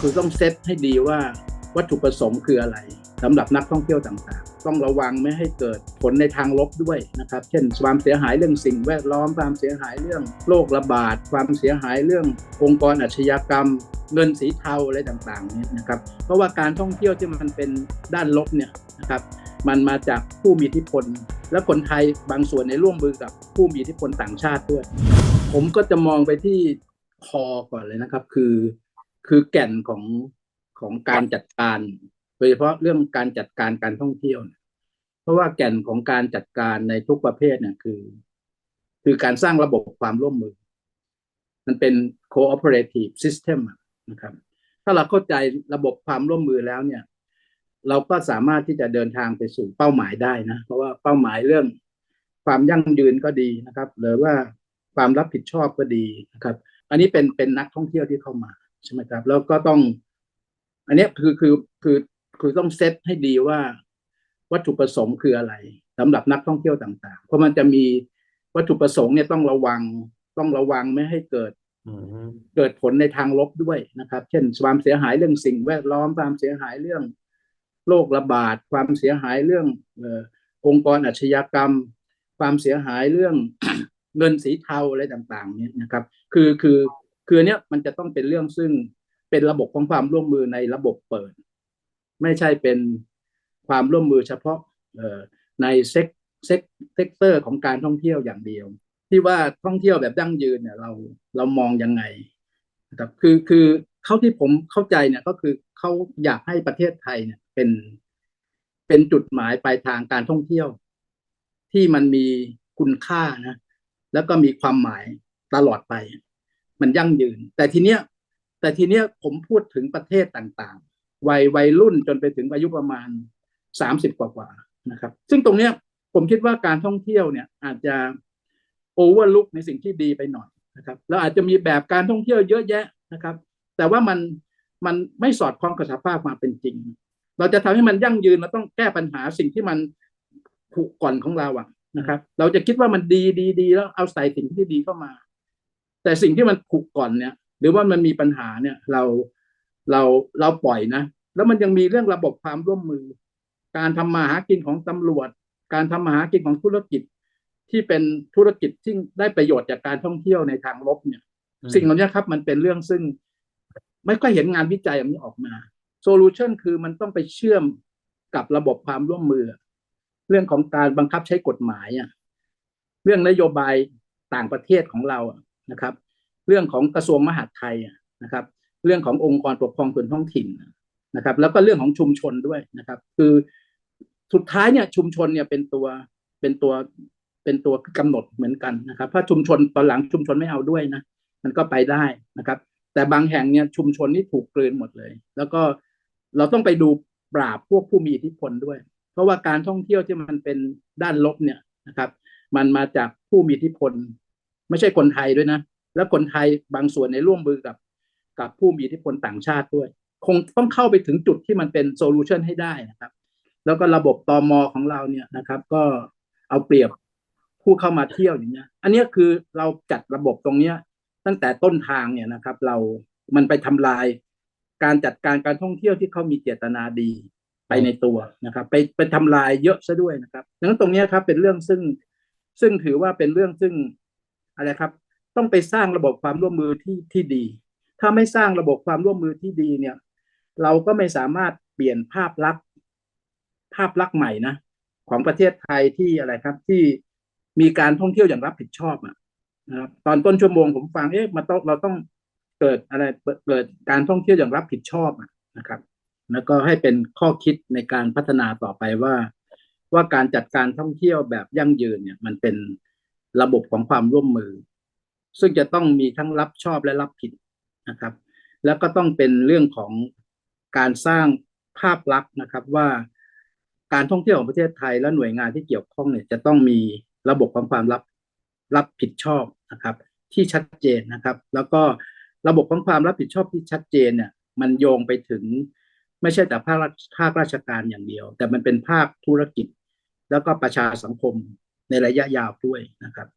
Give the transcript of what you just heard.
คือต้องเซตให้ดีว่าวัตถุประสงค์คืออะไรสำหรับนักท่องเที่ยวต่างๆ ต้องระวังไม่ให้เกิดผลในทางลบด้วยนะครับ เช่น ความเสียหายเรื่องสิ่งแวดล้อมความเสียหายเรื่องโรคระบาด ความเสียหายเรื่ององค์กรอาชญากรรม เงินสีเทาอะไรต่างๆเนี่ยนะครับเพราะว่าการท่องเที่ยวที่มันเป็นด้านลบเนี่ยนะครับมันมาจากผู้มีอิทธิพล และคนไทยบางส่วนในร่วมมือกับผู้มีอิทธิพลต่างชาติด้วย ผมก็จะมองไปที่คอก่อนเลยนะครับ คือ คือแก่นของของการจัดการโดยเฉพาะเรื่องการจัดการการท่องเที่ยวเนี่ยเพราะว่าแก่นของการจัดการในทุกประเภทเนี่ยคือ คือการสร้างระบบความร่วมมือ มันเป็น cooperative system นะครับ ถ้าเราเข้าใจระบบความร่วมมือแล้วเนี่ย เราก็สามารถที่จะเดินทางไปสู่เป้าหมายได้นะ เพราะว่าเป้าหมายเรื่องความยั่งยืนก็ดีนะครับ หรือว่าความรับผิดชอบก็ดีนะครับ อันนี้เป็นเป็นนักท่องเที่ยวที่เข้ามา ใช่ไหมครับ แล้วก็ต้อง อันเนี้ยคือคือคือคือต้องเซตให้ดีว่าวัตถุประสงค์คืออะไรสำหรับนักท่องเที่ยวต่างๆ เพราะมันจะมีวัตถุประสงค์เนี่ยต้องระวังต้องระวังไม่ให้เกิดอืมเกิดผลในทางลบด้วยนะครับ เช่นความเสียหายเรื่องสิ่งแวดล้อมความเสียหายเรื่องโรคระบาด ความเสียหายเรื่องเอ่อองค์กรอาชญากรรม ความเสียหายเรื่องเงินสีเทาอะไรต่าง ๆ เนี่ยนะครับ คือคือ คือเนี้ยมันจะต้องเป็นเรื่องซึ่งเป็นระบบของความร่วมมือในระบบเปิด ไม่ใช่เป็นความร่วมมือเฉพาะเออในเซกเซกเซกเตอร์ของการท่องเที่ยวอย่างเดียว ที่ว่าท่องเที่ยวแบบยั่งยืนเนี่ยเราเรามองยังไงนะครับคือคือเขาที่ผมเข้าใจเนี่ยก็คือเขาอยากให้ประเทศไทยเนี่ยเป็นเป็นจุดหมายปลายทางการท่องเที่ยว ที่มันมีคุณค่านะ แล้วก็มีความหมายตลอดไป มันยั่งยืน แต่ทีเนี้ยแต่ทีเนี้ยผมพูดถึงประเทศต่างๆ วัยวัยรุ่นจนไปถึงอายุประมาณสามสิบกว่าๆนะครับ ซึ่งตรงเนี้ยผมคิดว่าการท่องเที่ยวเนี่ยอาจจะโอเวอร์ลุกในสิ่งที่ดีไปหน่อยนะครับแล้วอาจจะมีแบบการท่องเที่ยวเยอะแยะนะครับ แต่ว่ามันมันไม่สอดคล้องกับสภาพความเป็นจริง เราจะทำให้มันยั่งยืนเราต้องแก้ปัญหาสิ่งที่มันผุก่อนของเราอะนะครับ เราจะคิดว่ามันดีดีดีแล้วเอาใส่สิ่งที่ดีเข้ามา แต่สิ่งที่มันผุก่อนเนี่ย หรือว่ามันมีปัญหาเนี่ย เราเราเราปล่อยนะแล้วมันยังมีเรื่องระบบความร่วมมือ การทำมาหากินของตำรวจ การทำมาหากินของธุรกิจ ที่เป็นธุรกิจที่ได้ประโยชน์จากการท่องเที่ยวในทางลบเนี่ย สิ่งเหล่านี้ครับ มันเป็นเรื่องซึ่ง ไม่ค่อยเห็นงานวิจัยแบบนี้ออกมาโซลูชันคือมันต้องไปเชื่อมกับระบบความร่วมมือ เรื่องของการบังคับใช้กฎหมายอะเรื่องนโยบายต่างประเทศของเราอะ นะครับ เรื่องของกระทรวงมหาดไทยนะครับ เรื่องขององค์กรปกครองส่วนท้องถิ่นนะครับ แล้วก็เรื่องของชุมชนด้วยนะครับ คือสุดท้ายเนี่ยชุมชนเนี่ยเป็นตัวเป็นตัวเป็นตัวกำหนดเหมือนกันนะครับถ้าชุมชนตอนหลังชุมชนไม่เอาด้วยนะมันก็ไปได้นะครับ แต่บางแห่งเนี่ยชุมชนนี่ถูกกลืนหมดเลย แล้วก็เราต้องไปดูปราบพวกผู้มีอิทธิพลด้วย เพราะว่าการท่องเที่ยวที่มันเป็นด้านลบเนี่ยนะครับ มันมาจากผู้มีอิทธิพล ไม่ใช่คนไทยด้วยนะ แล้วคนไทยบางส่วนในร่วมมือกับ กับผู้มีอิทธิพลต่างชาติด้วย คงต้องเข้าไปถึงจุดที่มันเป็นโซลูชันให้ได้นะครับ แล้วก็ระบบตอมอของเราเนี่ยนะครับ ก็เอาเปรียบผู้เข้ามาเที่ยวอย่างเงี้ย อันนี้คือเราจัดระบบตรงเนี้ย ตั้งแต่ต้นทางเนี่ยนะครับ เรา มันไปทำลายการจัดการการท่องเที่ยวที่เขามีเจตนาดีไปในตัวนะครับ ไปไปทำลายเยอะซะด้วยนะครับดังนั้นตรงเนี้ยครับเป็นเรื่องซึ่งซึ่งถือว่าเป็นเรื่องซึ่ง อะไรครับ ต้องไปสร้างระบบความร่วมมือที่ที่ดี ถ้าไม่สร้างระบบความร่วมมือที่ดีเนี่ย เราก็ไม่สามารถเปลี่ยนภาพลักษณ์ภาพลักษณ์ใหม่นะของประเทศไทยที่อะไรครับที่มีการท่องเที่ยวอย่างรับผิดชอบอะนะครับตอนต้นชั่วโมงผมฟังเอ๊ะมันต้องเราต้องเกิดอะไรเกิดการท่องเที่ยวอย่างรับผิดชอบอะนะครับ แล้วก็ให้เป็นข้อคิดในการพัฒนาต่อไปว่า ว่าการจัดการท่องเที่ยวแบบยั่งยืนเนี่ย มันเป็น ระบบของความร่วมมือ ซึ่งจะต้องมีทั้งรับชอบและรับผิดนะครับ แล้วก็ต้องเป็นเรื่องของการสร้างภาพลักษณ์นะครับว่าการท่องเที่ยวของประเทศไทยและหน่วยงานที่เกี่ยวข้องเนี่ยจะต้องมีระบบของความรับรับผิดชอบนะครับ ที่ชัดเจนนะครับ แล้วก็ระบบของความรับผิดชอบที่ชัดเจนเนี่ย มันโยงไปถึงไม่ใช่แต่ภาคภาคราชการอย่างเดียว แต่มันเป็นภาคธุรกิจ แล้วก็ประชาสังคม ในระยะยาวด้วยนะครับ